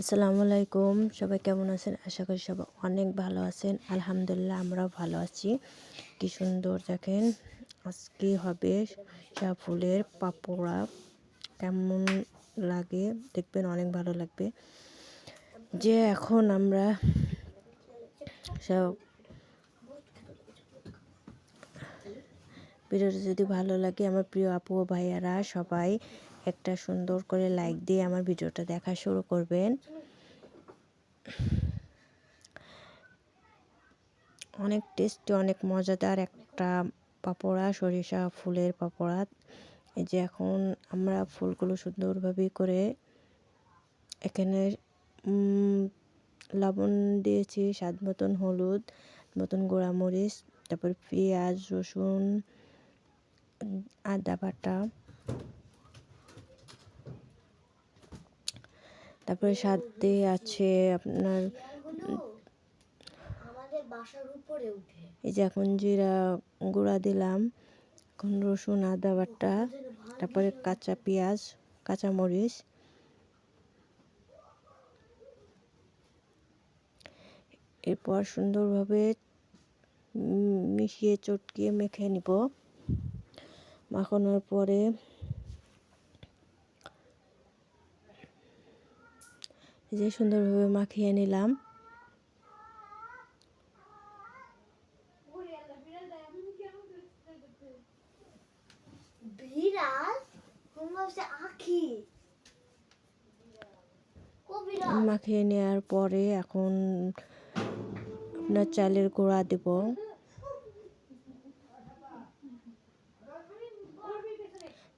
আসসালামু আলাইকুম। সবাই কেমন আছেন? আশা করি সবাই অনেক ভালো আছেন। আলহামদুলিল্লাহ, আমরাও ভালো আছি। কি সুন্দর, দেখেন আজকে হবে ফুলের পাপোড়া। কেমন লাগে? দেখবেন অনেক ভালো লাগবে। যে এখন আমরা সব ভিডিওটা যদি ভালো লাগে, আমার প্রিয় আপু ভাইয়ারা সবাই একটা সুন্দর করে লাইক দিয়ে আমার ভিডিওটা দেখা শুরু করবেন। অনেক টেস্টি অনেক মজাদার একটা পাপড়া, সরিষা ফুলের পাপড়া। এই যে এখন আমরা ফুলগুলো সুন্দরভাবে করে এখানে লবণ দিয়েছি, স্বাদ মতন হলুদ, মতন গোড়ামরিচ, তারপর পেঁয়াজ, রসুন, আদা বাটা। তারপরে সাথে আছে আপনার এই যে এখন জিরা গুঁড়া দিলাম এখন রসুন আদা বাটা তারপরে কাঁচা পেঁয়াজ কাঁচা মরিচ। এরপর সুন্দরভাবে মিশিয়ে চটকিয়ে মেখে নিব। মাখানোর পরে যে সুন্দরভাবে মাখিয়ে নিলাম। মাখিয়ে নেওয়ার পরে এখন আপনার চালের গোড়া দেব।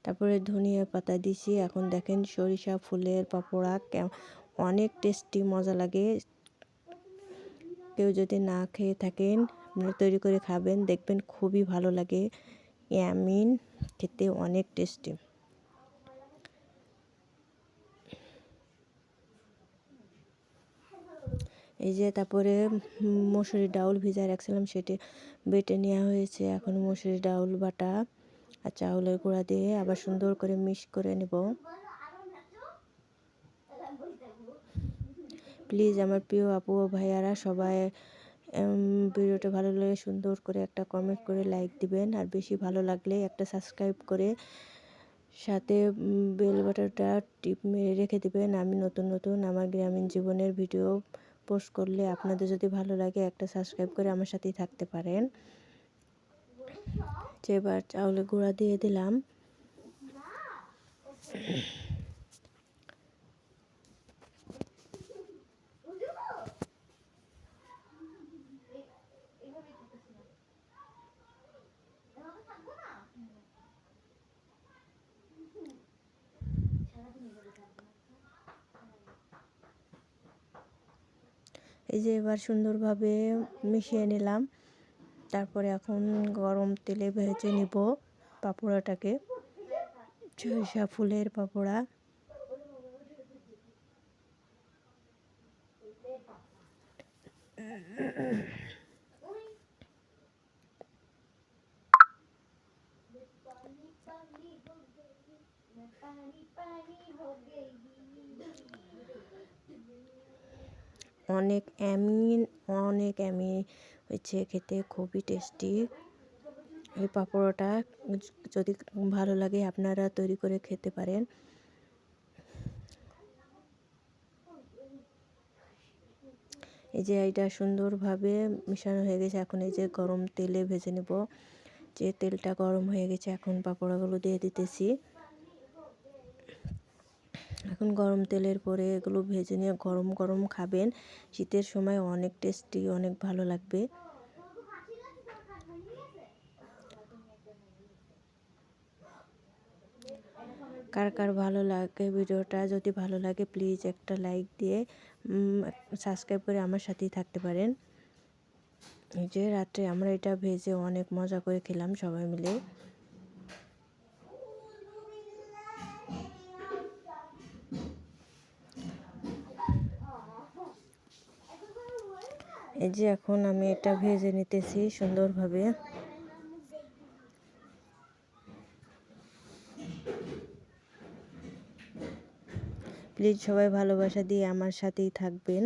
তারপরে ধনিয়া পাতা দিছি। এখন দেখেন সরিষা ফুলের পাপোড়া অনেক টেস্টি, মজা লাগে। কেউ যদি না খেয়ে থাকেন আপনারা তৈরি করে খাবেন, দেখবেন খুবই ভালো লাগে। ইয়ামিন খেতে অনেক টেস্টি। এই যে তারপরে মসুরি ডাউল ভিজায় রাখছিলাম, সেটি বেটে নেওয়া হয়েছে। এখন মসুরি ডাউল, বাটা আর চাউলের গুঁড়া দিয়ে আবার সুন্দর করে মিক্স করে নেব। প্লিজ আমার প্রিয় আপু ও ভাইয়ারা সবাই ভিডিওটা ভালো লাগে সুন্দর করে একটা কমেন্ট করে লাইক দিবেন আর বেশি ভালো লাগলে একটা সাবস্ক্রাইব করে সাথে বেল বাটনটা টিপ মেরে রেখে দেবেন। আমি নতুন নতুন আমার গ্রামীণ জীবনের ভিডিও পোস্ট করলে আপনাদের যদি ভালো লাগে একটা সাবস্ক্রাইব করে আমার সাথেই থাকতে পারেন। এবার চাউলের গুঁড়া দিয়ে দিলাম। এই যে এবার সুন্দরভাবে মিশিয়ে নিলাম। তারপরে এখন গরম তেলে ভেজে নিব পাপোড়াটাকে। সরিষা ফুলের পাপোড়া। অনেক অ্যামিন, অনেক অ্যামি হচ্ছে খেতে, খুবই টেস্টি এই পাঁপড়টা যদি ভালো লাগে আপনারা তৈরি করে খেতে পারেন। এই যে এটা সুন্দরভাবে মিশানো হয়ে গেছে, এখন এই যে গরম তেলে ভেজে নেব। যে তেলটা গরম হয়ে গেছে, এখন পাঁপড়াগুলো দিয়ে দিতেছি। এখন গরম তেলের পরে এগুলো ভেজে নিয়ে গরম গরম খাবেন। শীতের সময় অনেক টেস্টি অনেক ভালো লাগবে। কার কার ভালো লাগে ভিডিওটা, যদি ভালো লাগে প্লিজ একটা লাইক দিয়ে সাবস্ক্রাইব করে আমার সাথেই থাকতে পারেন। যে রাত্রে আমরা এটা ভেজে অনেক মজা করে খেলাম সবাই মিলে। যে এখন আমি এটা ভেজে নিতেছি সুন্দরভাবে। প্লিজ সবাই ভালোবাসা দিয়ে আমার সাথেই থাকবেন।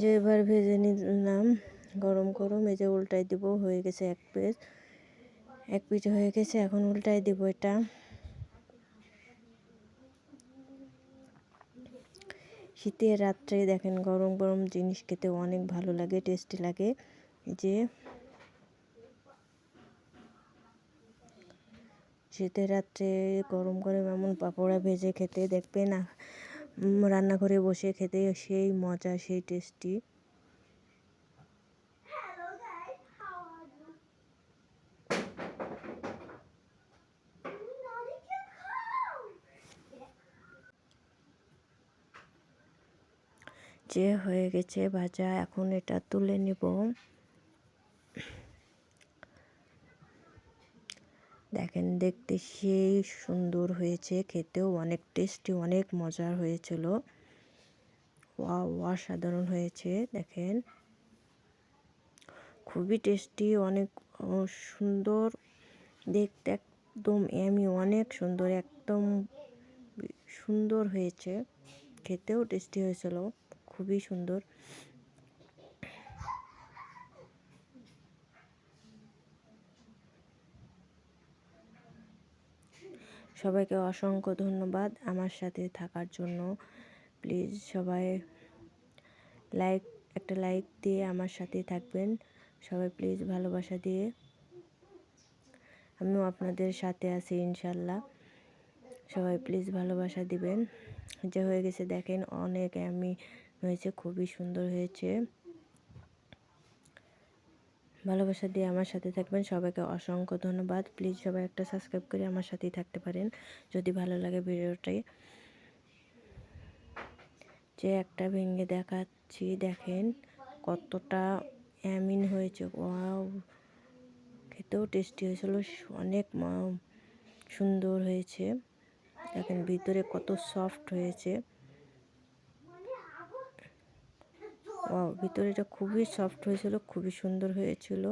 যে এবার ভেজে নিলাম। গরম গরম। এই যে উল্টাই দিব, হয়ে গেছে এক পিস এক পিস হয়ে গেছে, এখন উল্টাই দিব এটা। শীতের রাত্রে দেখেন গরম গরম জিনিস খেতে অনেক ভালো লাগে টেস্টি লাগে। যে শীতের রাত্রে গরম গরম এমন পাপড়া ভেজে খেতে দেখবেন রান্নাঘরে বসে খেতে সেই মজা, সেই টেস্টি। যে হয়ে গেছে ভাজা, এখন এটা তুলে নিব। দেখেন দেখতে সেই সুন্দর হয়েছে, খেতেও অনেক টেস্টি অনেক মজার হয়েছিল। অসাধারণ হয়েছে, দেখেন। খুবই টেস্টি অনেক সুন্দর। দেখতে একদম এমি অনেক সুন্দর, একদম সুন্দর হয়েছে। খেতেও টেস্টি হয়েছিল, খুবই সুন্দর। সবাইকে অসংখ্য ধন্যবাদ আমার সাথে থাকার জন্য। প্লিজ সবাই লাইক, একটা লাইক দিয়ে আমার সাথে থাকবেন। সবাই প্লিজ ভালোবাসা দিয়ে। আমিও আপনাদের সাথে আছি ইনশাল্লাহ। সবাই প্লিজ ভালোবাসা দিবেন। যে হয়ে গেছে দেখেন, অনেক আমি হয়েছে, খুবই সুন্দর হয়েছে। ভালোবাসা দিয়ে আমার সাথে থাকবেন। সবাইকে অসংখ্য ধন্যবাদ। প্লিজ সবাই একটা সাবস্ক্রাইব করে আমার সাথেই থাকতে পারেন। যদি ভালো লাগে ভিডিওটাই যে একটা ভেঙে দেখাচ্ছি, দেখেন কতটা অ্যামিন হয়েছে। ওয়াও, খেতেও টেস্টি হয়েছিল, অনেক সুন্দর হয়েছে। দেখেন ভিতরে কত সফট হয়েছে। ও, ভিতরেটা খুবই সফট হয়েছিল, খুবই সুন্দর হয়েছিল।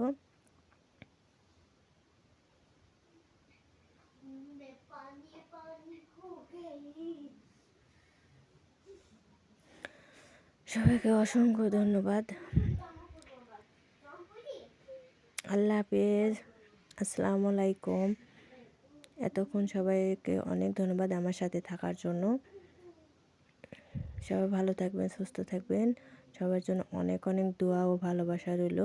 সবাইকে অসংখ্য ধন্যবাদ। আল্লাহ হাফেজ। আসসালামু আলাইকুম। এতক্ষণ সবাইকে অনেক ধন্যবাদ আমার সাথে থাকার জন্য। সবাই ভালো থাকবেন, সুস্থ থাকবেন। সবার জন্য অনেক অনেক দোয়া ও ভালোবাসা রইল।